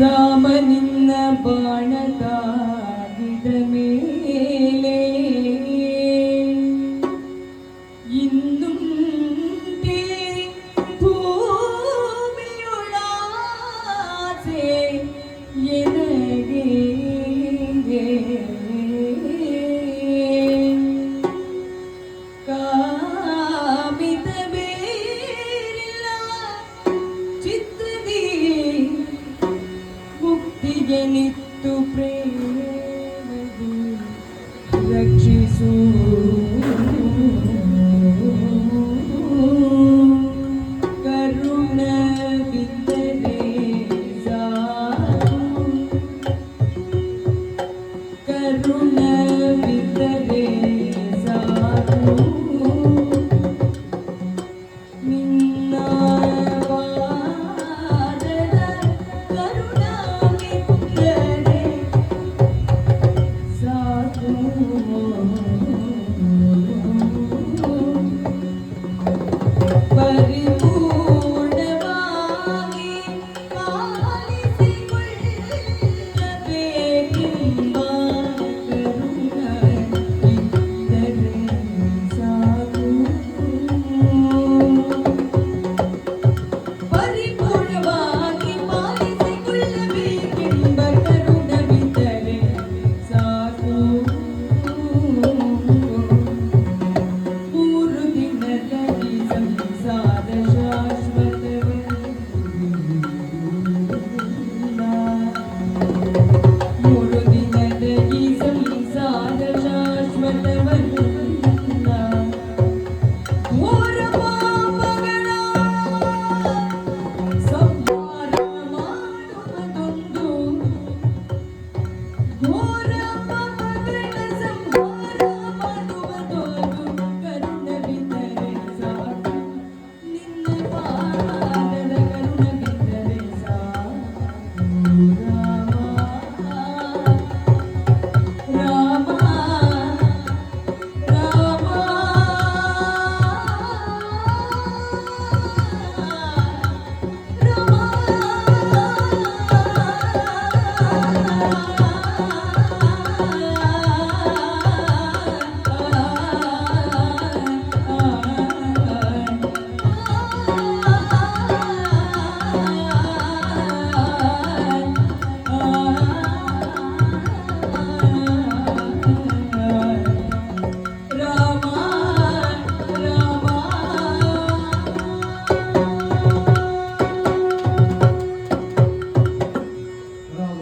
ರಾಮನಿನ್ನ ಬಾಣದ ಮೇಲೆ ഇന്നും ഭൂമിയുളാസെ കാമിതവേരില്ല ಚಿತ್ತದಿ ಮುಕ್ತಿಗೆ ನಿತ್ತು ಪ್ರೇಮದಿ ರಕ್ಷಿಸು.